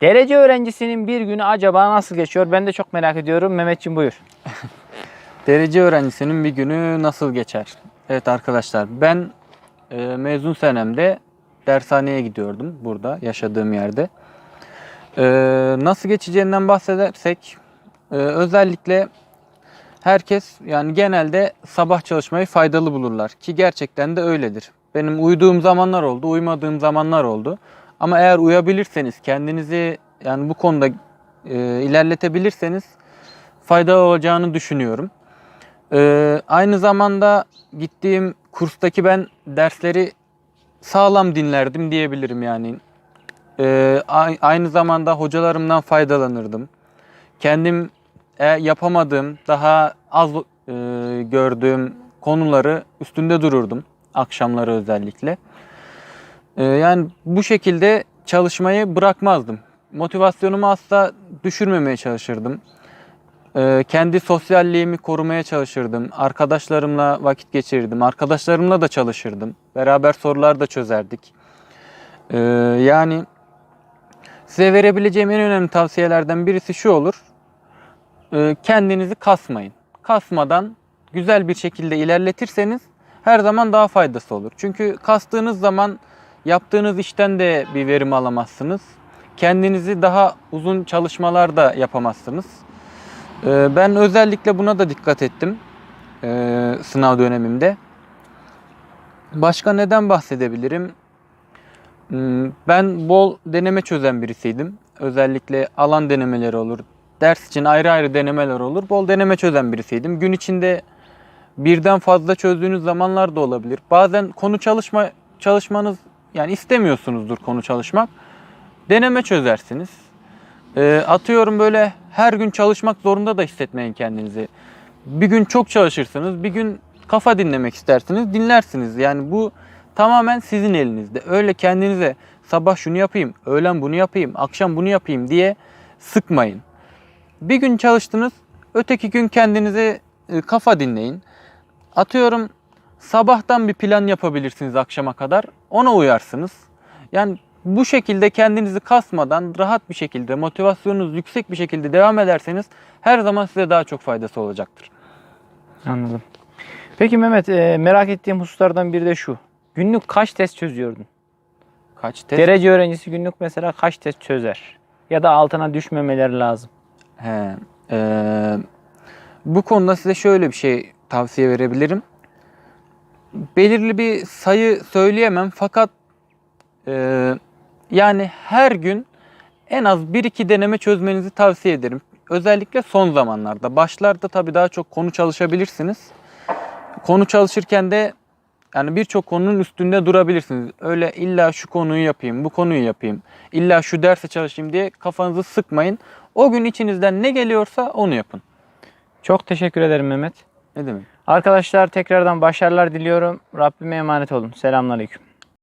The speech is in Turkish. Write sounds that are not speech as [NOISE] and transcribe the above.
Derece öğrencisinin bir günü acaba nasıl geçiyor? Ben de çok merak ediyorum. Mehmetciğim buyur. [LAUGHS] Derece öğrencisinin bir günü nasıl geçer? Evet arkadaşlar ben e, mezun senemde dershaneye gidiyordum burada yaşadığım yerde. E, nasıl geçeceğinden bahsedersek e, özellikle herkes yani genelde sabah çalışmayı faydalı bulurlar ki gerçekten de öyledir. Benim uyuduğum zamanlar oldu, uyumadığım zamanlar oldu. Ama eğer uyabilirseniz kendinizi yani bu konuda e, ilerletebilirseniz faydalı olacağını düşünüyorum. Ee, aynı zamanda gittiğim kurstaki ben dersleri sağlam dinlerdim diyebilirim yani. A- aynı zamanda hocalarımdan faydalanırdım. Kendim e, yapamadığım, daha az e, gördüğüm konuları üstünde dururdum. Akşamları özellikle. Ee, yani bu şekilde çalışmayı bırakmazdım. Motivasyonumu asla düşürmemeye çalışırdım. Ee, kendi sosyalliğimi korumaya çalışırdım. Arkadaşlarımla vakit geçirirdim. Arkadaşlarımla da çalışırdım. Beraber sorular da çözerdik. Ee, yani size verebileceğim en önemli tavsiyelerden birisi şu olur. Kendinizi kasmayın. Kasmadan güzel bir şekilde ilerletirseniz her zaman daha faydası olur. Çünkü kastığınız zaman yaptığınız işten de bir verim alamazsınız. Kendinizi daha uzun çalışmalar da yapamazsınız. Ee, Ben özellikle buna da dikkat ettim ee, sınav dönemimde. Başka neden bahsedebilirim? Hmm, Ben bol deneme çözen birisiydim. Özellikle alan denemeleri olur. Ders için ayrı ayrı denemeler olur. Bol deneme çözen birisiydim. Gün içinde birden fazla çözdüğünüz zamanlar da olabilir. Bazen konu çalışma çalışmanız yani istemiyorsunuzdur konu çalışmak. Deneme çözersiniz. Ee, atıyorum böyle her gün çalışmak zorunda da hissetmeyin kendinizi. Bir gün çok çalışırsınız, bir gün kafa dinlemek istersiniz, dinlersiniz. Yani bu tamamen sizin elinizde. Öyle kendinize sabah şunu yapayım, öğlen bunu yapayım, akşam bunu yapayım diye sıkmayın. Bir gün çalıştınız, öteki gün kendinize e, kafa dinleyin. Atıyorum sabahtan bir plan yapabilirsiniz akşama kadar. Ona uyarsınız. Yani bu şekilde kendinizi kasmadan rahat bir şekilde, motivasyonunuz yüksek bir şekilde devam ederseniz her zaman size daha çok faydası olacaktır. Anladım. Peki Mehmet e, merak ettiğim hususlardan biri de şu. Günlük kaç test çözüyordun? Kaç test? Derece öğrencisi günlük mesela kaç test çözer? Ya da altına düşmemeleri lazım. He, eee, bu konuda size şöyle bir şey tavsiye verebilirim. Belirli bir sayı söyleyemem fakat eee, yani her gün en az 1-2 deneme çözmenizi tavsiye ederim. Özellikle son zamanlarda. Başlarda tabii daha çok konu çalışabilirsiniz. Konu çalışırken de yani birçok konunun üstünde durabilirsiniz. Öyle illa şu konuyu yapayım, bu konuyu yapayım, illa şu derse çalışayım diye kafanızı sıkmayın. O gün içinizden ne geliyorsa onu yapın. Çok teşekkür ederim Mehmet. Ne demek? Arkadaşlar tekrardan başarılar diliyorum. Rabbime emanet olun. Selamünaleyküm.